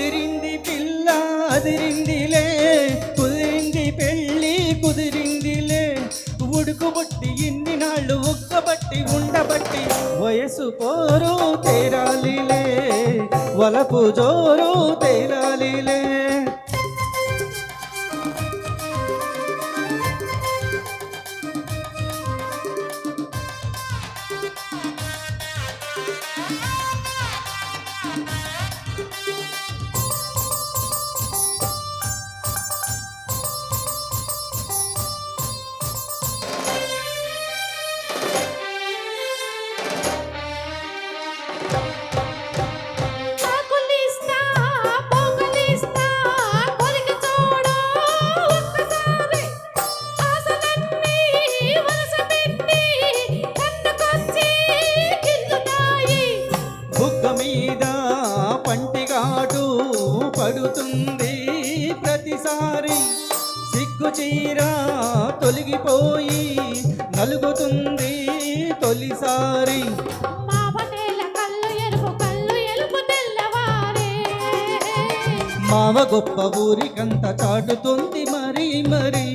కుదిరింది పిల్ల అదిరిందిలే కుదిరింది పెళ్ళి కుదిరిందిలే. ఉడుకుబట్టి ఇన్ని నాళ్ళు ఉక్కబట్టి ఉండబట్టి వయసు పోరు తేరాలిలే వలపు జోరు తేరాలిలే. పడుతుంది ప్రతిసారి. సిగ్గు చీర తొలగిపోయి నలుగుతుంది తొలిసారి. మావ గొప్ప ఊరికంత చాటుతుంది మరి మరి.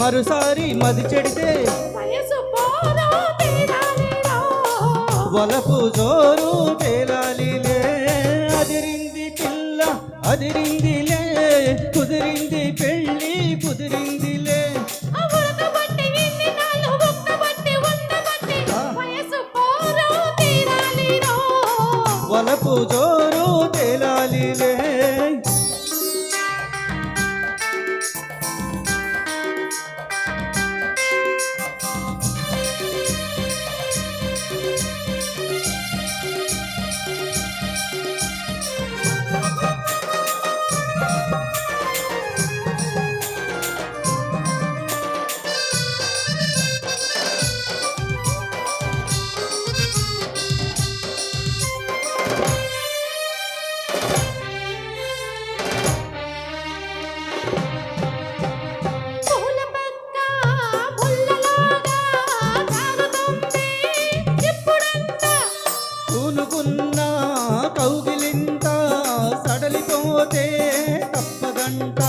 మరోసారి మది చెడితే వలపు జోరు తేలాలిలే అదిరింది పిల్ల అదిరిందిలే కుదిరింది పెళ్ళి కుదిరిందిలే ఉడకబట్టి ఇన్ని సడలిపోతే తప్పదంట.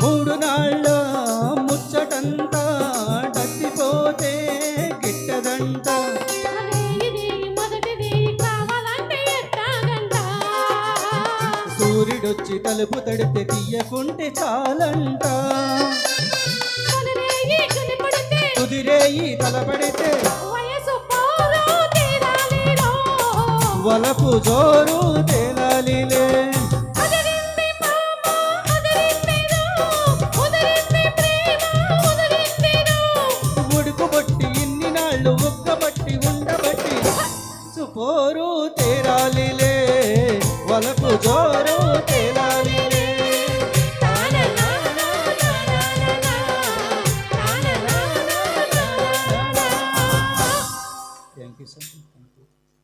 మూడు నాళ్ళ ముచ్చటంతా డట్టిపోతే గిట్టదంట. సూర్యుడొచ్చి తలుపు తడితే తీయకుంటే చాలంట. కుదిరేయి తలపడితే వలపు జోరు తేలాలిలే. ఉడుకుబట్టి ఇన్ని నాళ్ళు ఉక్కబట్టి ఉండబట్టి సుపోరు తేరాలిలే. వలపు జోరు